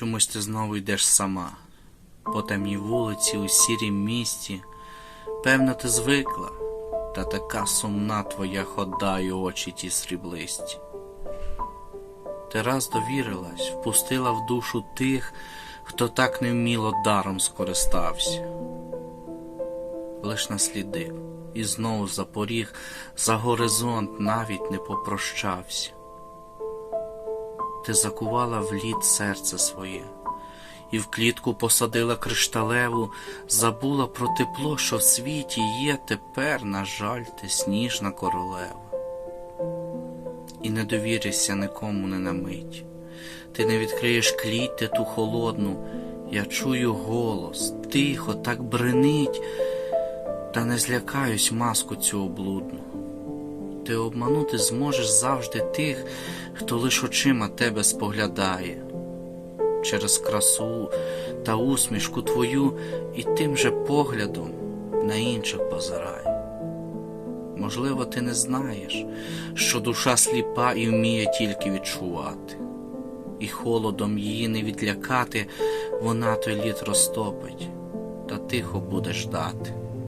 Чомусь ти знову йдеш сама, по темній вулиці у сірім місті. Певно, ти звикла, та така сумна твоя хода й очі ті сріблисті. Ти раз довірилась, впустила в душу тих, хто так невміло даром скористався. Лиш наслідив і знову за поріг, за горизонт навіть не попрощався. Ти закувала в лід серце своє, і в клітку посадила кришталеву, забула про тепло, що в світі є тепер, на жаль, ти сніжна королева. І не довіришся нікому не на мить. Ти не відкриєш клітти ту холодну, я чую голос, тихо, так бренить, та не злякаюсь маску цю облудну. Ти обманути зможеш завжди тих, хто лиш очима тебе споглядає. Через красу та усмішку твою і тим же поглядом на інших позирай. Можливо, ти не знаєш, що душа сліпа і вміє тільки відчувати, і холодом її не відлякати, вона той лід розтопить, та тихо буде ждати.